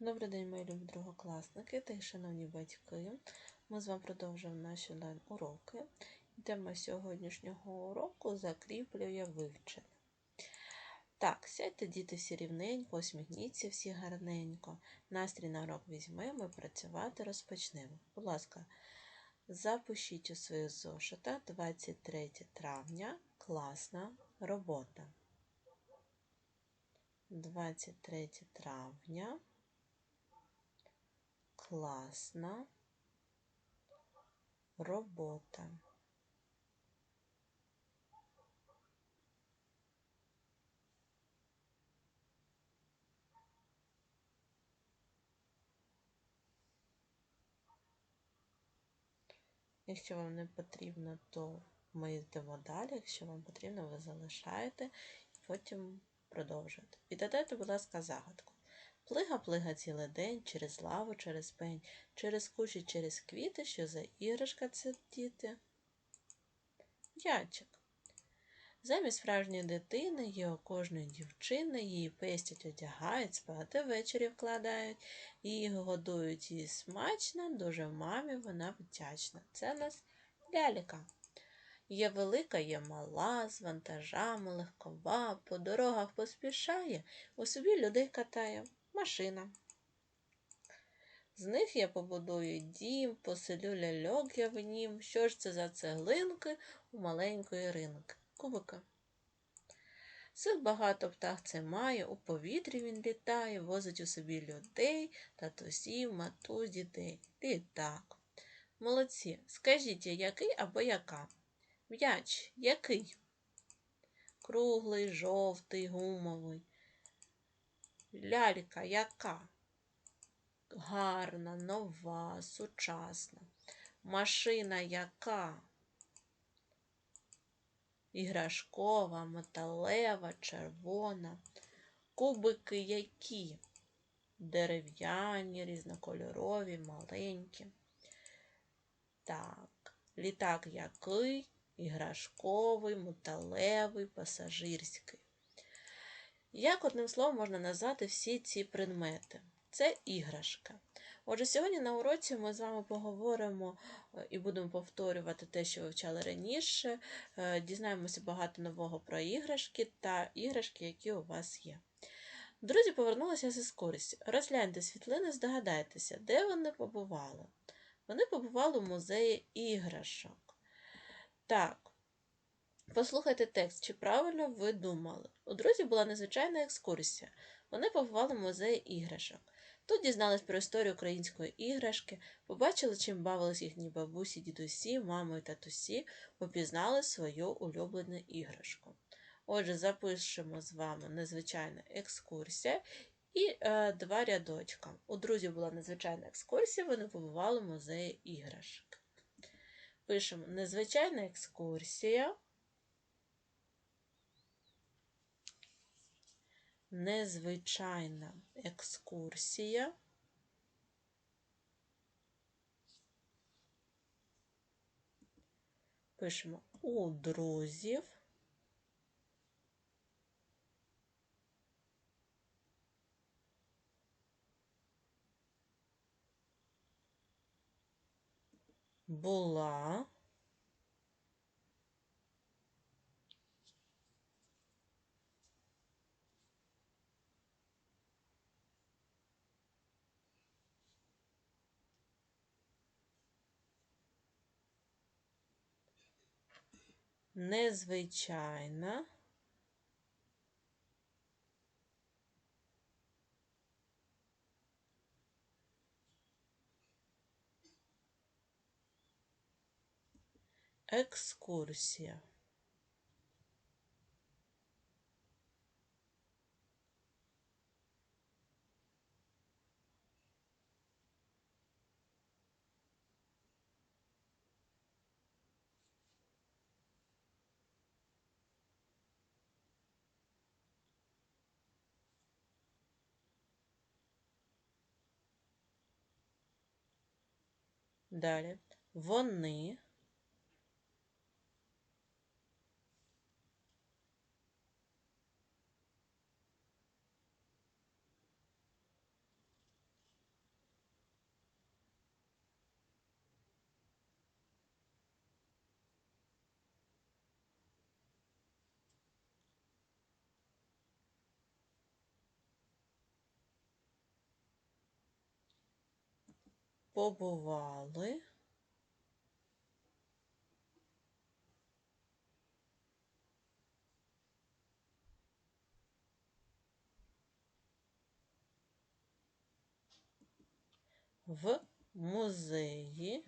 Добрий день, мої любі другокласники та шановні батьки. Ми з вами продовжуємо наші онлайн-уроки. Тема сьогоднішнього уроку закріплює вивчення. Так, сядьте, діти, всі рівненько, усміхніться всі гарненько. Настрій на урок візьмемо і працювати розпочнемо. Будь ласка, запишіть у свої зошита 23 травня класна робота. 23 травня класна робота. Якщо вам не потрібно, то ми йдемо далі. Якщо вам потрібно, ви залишаєте і потім продовжуєте. Віддадайте, будь ласка, загадку. Плига-плига цілий день через лаву, через пень, через кущі, через квіти, що за іграшка це діти. Ячик. Замість справжньої дитини є у кожної дівчини, її пестять, одягають, спати ввечері вкладають, її годують її смачно, дуже мамі вона вдячна. Це нас ляліка. Є велика, є мала, з вантажами, легкова, по дорогах поспішає, у собі людей катає машина. З них я побудую дім, поселю ляльок я в нім. Що ж це за цеглинки у маленької ринки? Кубика. Сил багато птах це має, у повітрі він літає, возить у собі людей, татусів, матусь, дітей. Літак. Молодці. Скажіть, який або яка? М'яч який? Круглий, жовтий, гумовий. Лялька яка? Гарна, нова, сучасна. Машина яка? Іграшкова, металева, червона. Кубики які? Дерев'яні, різнокольорові, маленькі. Так, літак який? Іграшковий, металевий, пасажирський. Як одним словом можна назвати всі ці предмети? Це іграшка. Отже, сьогодні на уроці ми з вами поговоримо і будемо повторювати те, що вивчали раніше. Дізнаємося багато нового про іграшки та іграшки, які у вас є. Друзі повернулися з екскурсії. Розгляньте світлини, здогадайтеся, де вони побували. Вони побували в музеї іграшок. Так, послухайте текст, чи правильно ви думали. У друзів була незвичайна екскурсія. Вони побували в музеї іграшок. Тут дізнались про історію української іграшки, побачили, чим бавились їхні бабусі, дідусі, мами і татусі, попізнали свою улюблену іграшку. Отже, запишемо з вами незвичайна екскурсія і е, два рядочка. У друзів була незвичайна екскурсія, вони побували в музеї іграшок. Пишемо незвичайна екскурсія. Незвичайна екскурсія. Пишемо у друзів. Була незвичайна екскурсія. Далі. Вони побували в музеї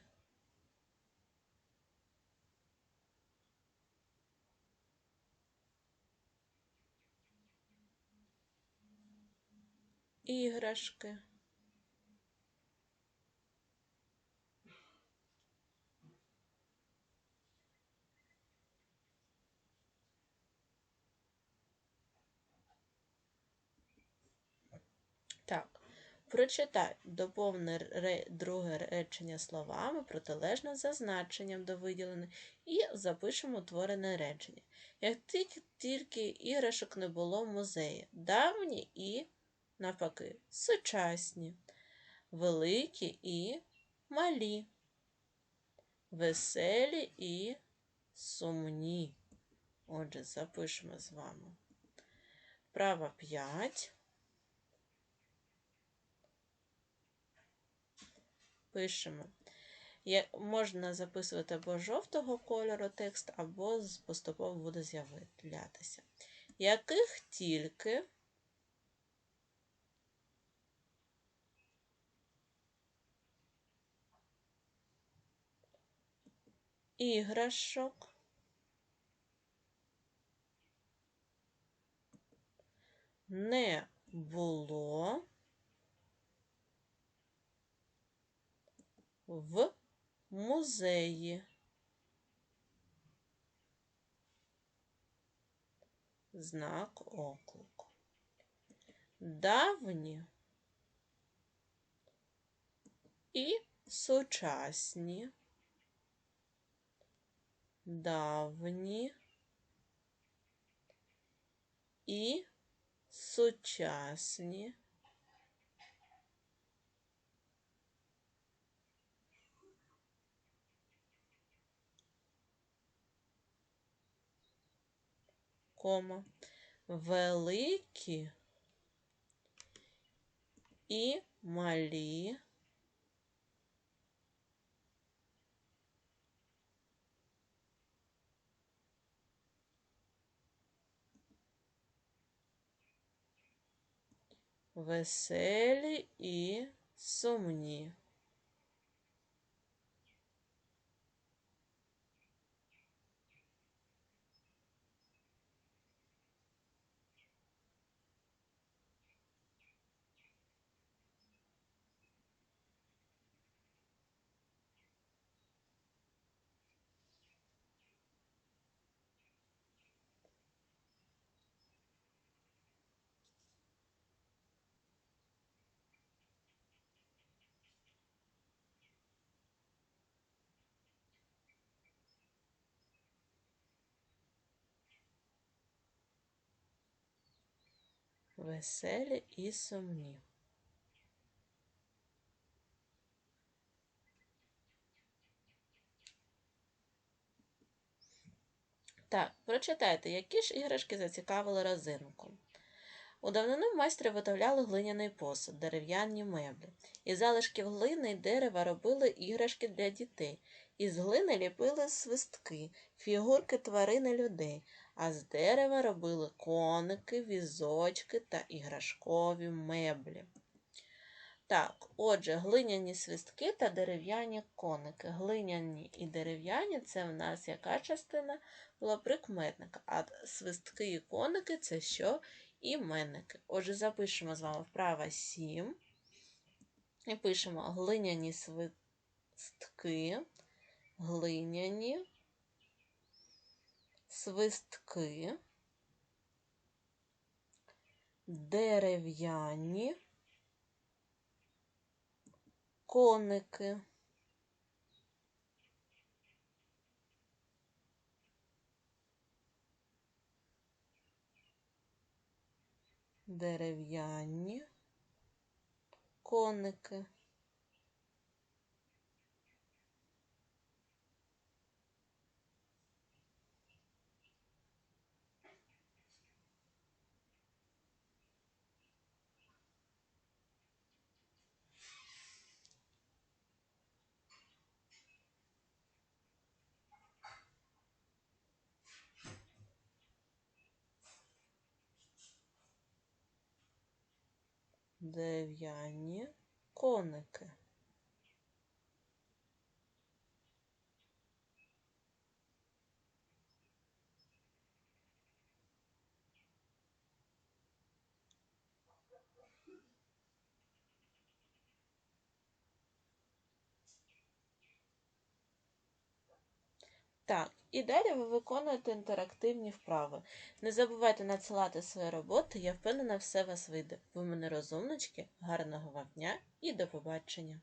іграшки. Так, прочитай доповни друге речення словами протилежно зазначенням до виділених і запишемо утворене речення. Як тільки, іграшок не було в музеї, давні і, навпаки, сучасні, великі і малі, веселі і сумні. Отже, запишемо з вами. Права 5. Пишемо. Можна записувати або жовтого кольору текст, або поступово буде з'являтися. Яких тільки іграшок не було в музеї. Знак оклику. Давні і сучасні. Давні і сучасні. Кома, великі і малі. Веселі і сумні. Веселі і сумні. Так, прочитайте, які ж іграшки зацікавили розинку. У давнину майстри виготовляли глиняний посуд, дерев'яні меблі. Із залишків глини й дерева робили іграшки для дітей. Із глини ліпили свистки, фігурки тварин і людей, а з дерева робили коники, візочки та іграшкові меблі. Так, отже, глиняні свистки та дерев'яні коники. Глиняні і дерев'яні це в нас яка частина була прикметника, а свистки і коники це що? Іменники. Отже, запишемо з вами вправа 7 і пишемо глиняні свистки, глиняні свистки, дерев'яні коники. Дерев'яні коники. Дерев'яні коники. Так, і далі ви виконуєте інтерактивні вправи. Не забувайте надсилати свої роботи, я впевнена, все вас вийде. Ви мене розумнички, гарного вам дня і до побачення!